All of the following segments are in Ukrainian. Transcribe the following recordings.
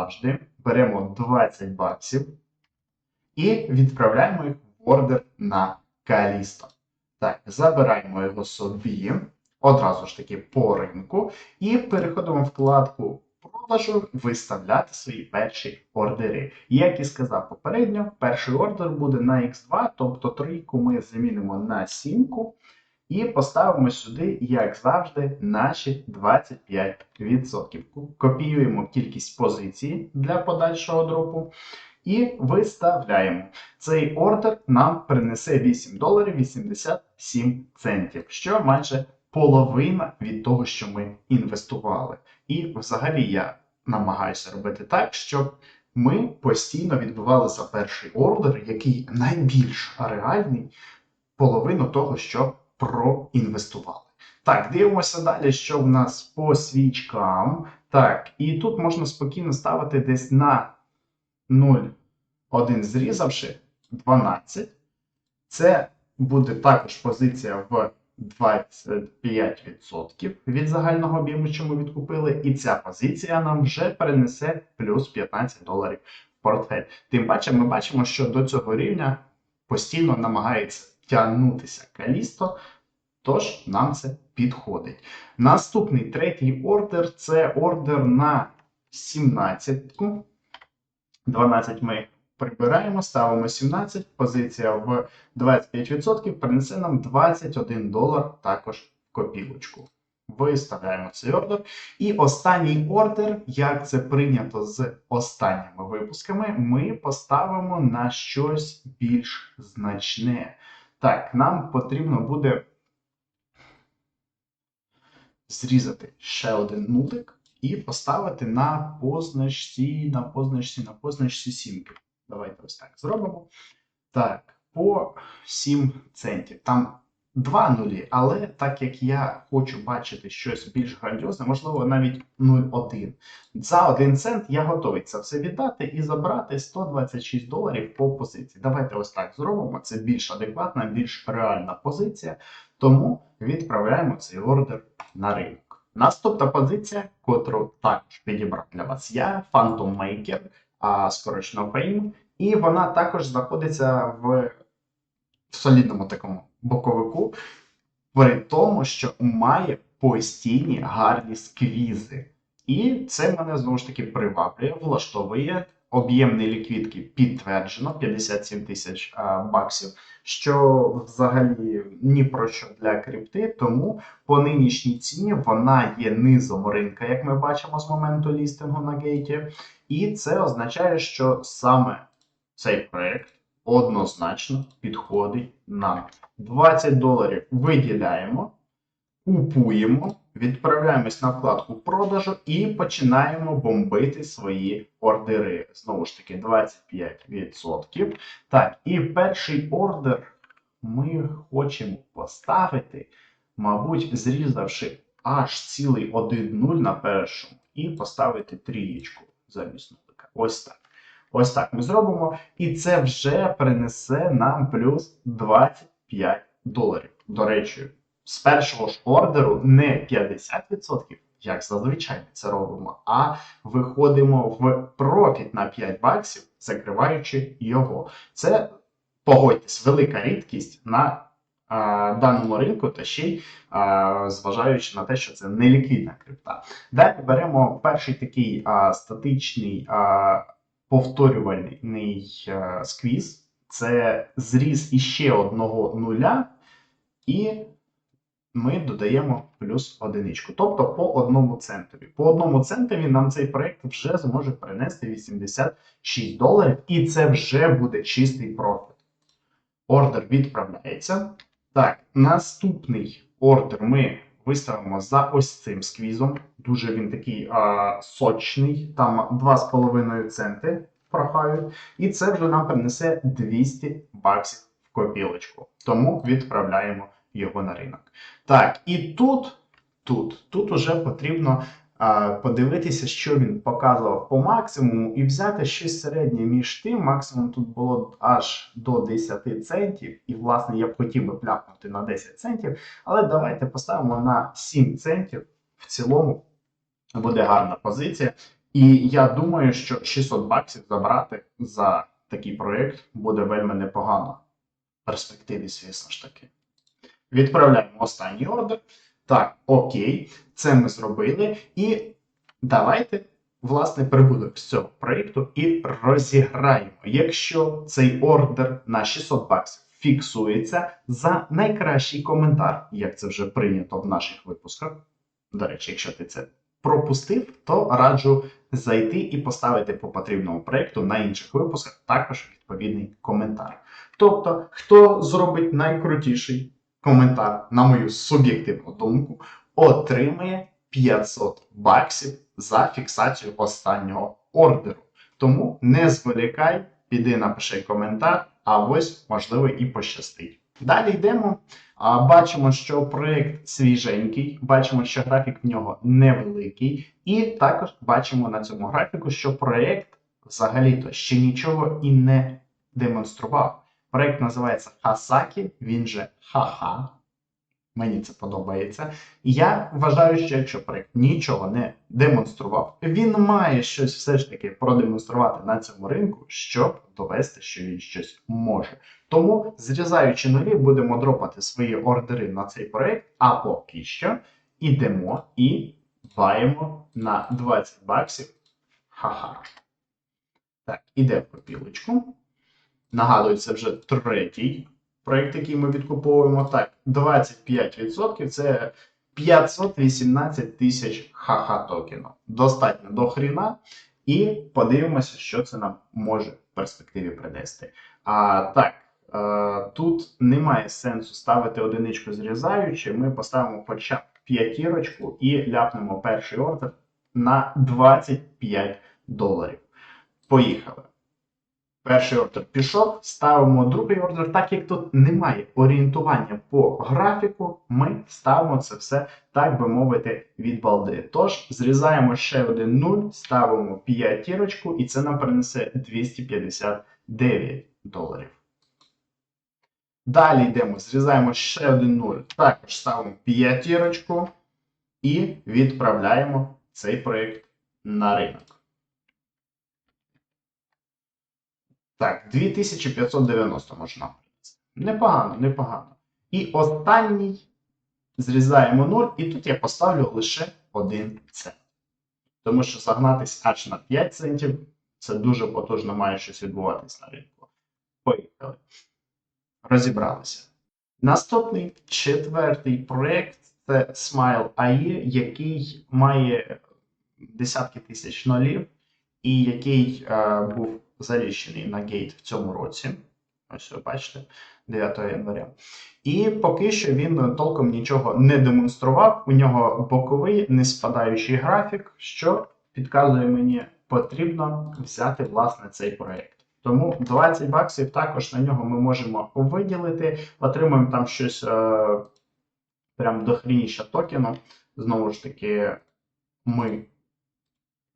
завжди беремо 20 баксів і відправляємо їх в ордер на Калісто. Так, забираємо його собі, одразу ж таки по ринку, і переходимо в вкладку продажу виставляти свої перші ордери. Як і сказав попередньо, перший ордер буде на X2, тобто трійку ми замінимо на сімку. І поставимо сюди, як завжди, наші 25%. Копіюємо кількість позицій для подальшого дропу і виставляємо. Цей ордер нам принесе 8 доларів 87 центів, що майже половина від того, що ми інвестували. І взагалі я намагаюся робити так, щоб ми постійно відбивали за перший ордер, який найбільш реальний, половину того, що проінвестували. Так, дивимося далі, що в нас по свічкам. Так, і тут можна спокійно ставити десь на 0,1 зрізавши 12. Це буде також позиція в 25% від загального об'єму, що ми відкупили, і ця позиція нам вже перенесе плюс 15 доларів в портфель. Тим паче, ми бачимо, що до цього рівня постійно намагається тягнутися калісто, тож нам це підходить. Наступний третій ордер це ордер на 17. 12 ми прибираємо, ставимо 17, позиція в 25%, принесе нам 21 долар також в копілочку. Виставляємо цей ордер. І останній ордер, як це прийнято з останніми випусками, ми поставимо на щось більш значне. Так, нам потрібно буде зрізати ще один нулик і поставити на позначці, на позначці, на позначці сімки. Давайте ось так зробимо. Так, по 7 центів. Там два нулі, але так як я хочу бачити щось більш грандіозне, можливо, навіть 0,1. За 1 цент я готовий це все віддати і забрати 126 доларів по позиції. Давайте ось так зробимо. Це більш адекватна, більш реальна позиція. Тому відправляємо цей ордер на ринок. Наступна позиція, котру також підібрав для вас я, Phantom Maker, а скорочено FAME, і вона також знаходиться в солідному такому боковику, при тому, що має постійні гарні сквізи. І це мене знову ж таки приваблює, влаштовує. Об'ємний ліквідки підтверджено 57 тисяч баксів, що взагалі ні про що для крипти, тому по нинішній ціні вона є низом ринка, як ми бачимо з моменту лістингу на гейті. І це означає, що саме цей проект однозначно підходить нам. 20 доларів виділяємо, купуємо, відправляємось на вкладку продажу і починаємо бомбити свої ордери. Знову ж таки, 25%. Так, і перший ордер ми хочемо поставити, мабуть, зрізавши аж цілий 1-0 на першому, і поставити трієчку замість нулика. Ось так. Ось так ми зробимо. І це вже принесе нам плюс 25 доларів. До речі, з першого ж ордеру не 50%, як зазвичай це робимо, а виходимо в профіт на 5 баксів, закриваючи його. Це, погодьтесь, велика рідкість на а, даному ринку, та ще й а, зважаючи на те, що це не ліквідна крипта. Далі беремо перший такий а, статичний. А, повторювальний е, сквіз. Це зріз іще одного нуля, і ми додаємо плюс одиничку. Тобто по одному центові. По одному центові нам цей проєкт вже зможе принести 86 доларів, і це вже буде чистий профіт. Ордер відправляється. Так, наступний ордер ми виставимо за ось цим сквізом. Дуже він такий а, сочний, там 2,5 центи прохають. І це вже нам принесе 200 баксів в копілочку. Тому відправляємо його на ринок. Так, і тут, тут, тут уже потрібно подивитися, що він показував по максимуму, і взяти щось середнє між тим. Максимум тут було аж до 10 центів. І, власне, я б хотів би пляпнути на 10 центів. Але давайте поставимо на 7 центів. В цілому буде гарна позиція. І я думаю, що 600 баксів забрати за такий проєкт буде вельми непогано. В перспективі, звісно ж таки. Відправляємо останній ордер. Так, окей, це ми зробили. І давайте, власне, прибуток з цього проєкту і розіграємо. Якщо цей ордер на 600 баксів фіксується за найкращий коментар, як це вже прийнято в наших випусках. До речі, якщо ти це пропустив, то раджу зайти і поставити по потрібному проєкту на інших випусках також відповідний коментар. Тобто, хто зробить найкрутіший коментар, на мою суб'єктивну думку, отримає 500 баксів за фіксацію останнього ордеру. Тому не зволікай, піди напиши коментар, а ось можливо і пощастить. Далі йдемо. Бачимо, що проєкт свіженький, бачимо, що графік в нього невеликий, і також бачимо на цьому графіку, що проєкт взагалі-то ще нічого і не демонстрував. Проєкт називається Хасакі, він же Ха-Ха. Мені це подобається. Я вважаю, що якщо проєкт нічого не демонстрував, він має щось все ж таки продемонструвати на цьому ринку, щоб довести, що він щось може. Тому, зрізаючи нулі, будемо дропати свої ордери на цей проєкт, а поки що ідемо і баємо на 20 баксів. Ха-ха. Так, іде в копілочку. Нагадую, це вже третій проєкт, який ми відкуповуємо. Так, 25% це 518 тисяч ха-ха токенів. Достатньо до хріна. І подивимося, що це нам може в перспективі принести. А так, е, тут немає сенсу ставити одиничку зрізаючи. Ми поставимо хоча б п'ятірочку і ляпнемо перший ордер на 25 доларів. Поїхали. Перший ордер пішов, ставимо другий ордер. Так як тут немає орієнтування по графіку, ми ставимо це все, так би мовити, від балди. Тож, зрізаємо ще один 0, ставимо п'ятірочку, і це нам принесе 259 доларів. Далі йдемо, зрізаємо ще один 0, також ставимо п'ятірочку і відправляємо цей проєкт на ринок. Так, 2590 можна. Непогано, непогано. І останній зрізаємо 0, і тут я поставлю лише 1 цент. Тому що загнатись аж на 5 центів це дуже потужно має щось відбуватись на ринку. Поїхали. Розібралися. Наступний четвертий проєкт це Smile AI, який має десятки тисяч нолів, і який е, був заліщений на гейт в цьому році. Ось ви бачите, 9 января. І поки що він толком нічого не демонстрував. У нього боковий неспадаючий графік, що підказує мені, потрібно взяти власне цей проєкт. Тому 20 баксів також на нього ми можемо виділити, отримаємо там щось е, прям дохрініше токену. Знову ж таки, ми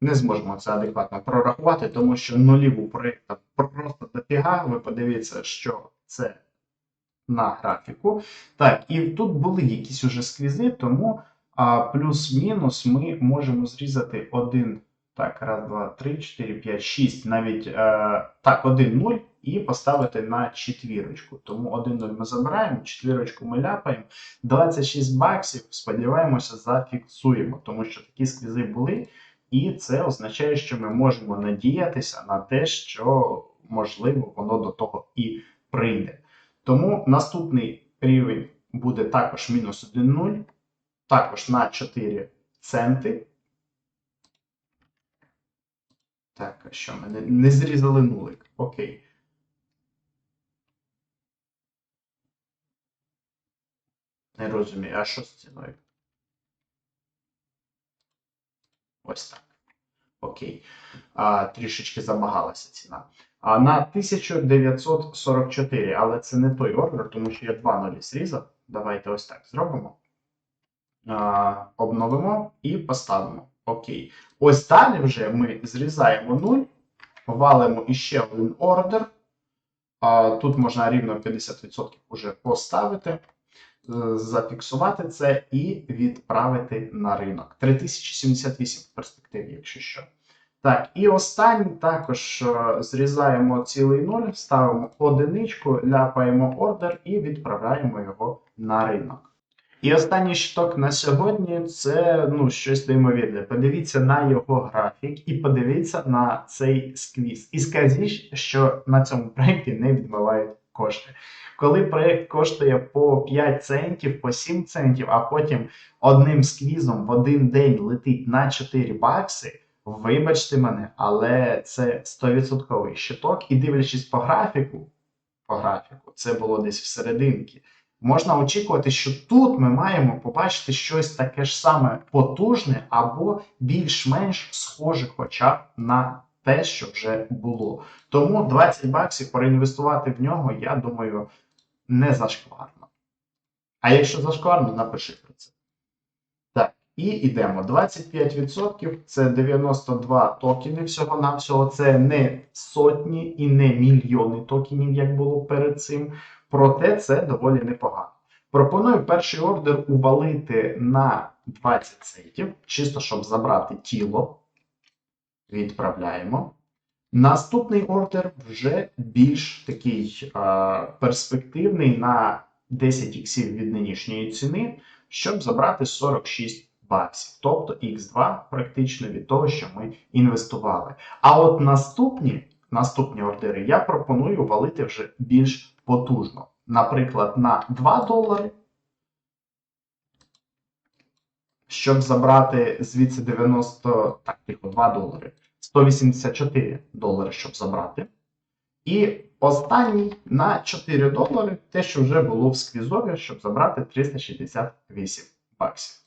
не зможемо це адекватно прорахувати, тому що нулів у проєкту просто дофіга. Ви подивіться, що це на графіку. Так, і тут були якісь уже сквізи, тому плюс-мінус ми можемо зрізати один. Так, раз, два, три, чотири, п'ять, шість. Навіть е, так, один нуль і поставити на четвірочку. Тому один нуль ми забираємо, четвірочку ми ляпаємо. 26 баксів, сподіваємося, зафіксуємо, тому що такі сквізи були. І це означає, що ми можемо надіятися на те, що можливо воно до того і прийде. Тому наступний рівень буде також мінус 1,0, також на 4 центи. Так, а що ми не, не зрізали нулик. Окей. Не розумію, а що з ціною? Ось так. Окей. А, Трішечки замагалася ціна. А на 1944, але це не той ордер, тому що я два нулі зрізав. Давайте ось так зробимо. А, Обновимо і поставимо. Окей. Ось далі вже ми зрізаємо 0, валимо іще один ордер. А, Тут можна рівно 50% вже поставити. Е, зафіксувати це і відправити на ринок. 3078 в перспективі, якщо що. Так, і останній також е, зрізаємо цілий нуль, ставимо одиничку, ляпаємо ордер і відправляємо його на ринок. І останній щиток на сьогодні це ну, щось неймовірне. Подивіться на його графік і подивіться на цей сквіз. І скажіть, що на цьому проєкті не відмивають кошти. Коли проєкт коштує по 5 центів, по 7 центів, а потім одним сквізом в один день летить на 4 бакси. Вибачте мене, але це 100% щиток, і дивлячись по графіку, по графіку, це було десь всерединки. Можна очікувати, що тут ми маємо побачити щось таке ж саме потужне або більш-менш схоже хоча б на те, що вже було. Тому 20 баксів проінвестувати в нього, я думаю, не зашкварно. А якщо зашкварно, напиши про це. Так, і йдемо. 25% це 92 токени всього-навсього. Це не сотні і не мільйони токенів, як було перед цим. Проте це доволі непогано. Пропоную перший ордер увалити на 20 центів, чисто щоб забрати тіло. Відправляємо. Наступний ордер вже більш такий е, перспективний на 10 іксів від нинішньої ціни, щоб забрати 46 баксів. Тобто X2 практично від того, що ми інвестували. А от наступні, наступні ордери я пропоную валити вже більш потужно. Наприклад, на 2 долари. Щоб забрати звідси 90, так, тихо, 2 долари. 184 долари, щоб забрати. І останній на 4 долари, те, що вже було в сквізові, щоб забрати 368 баксів.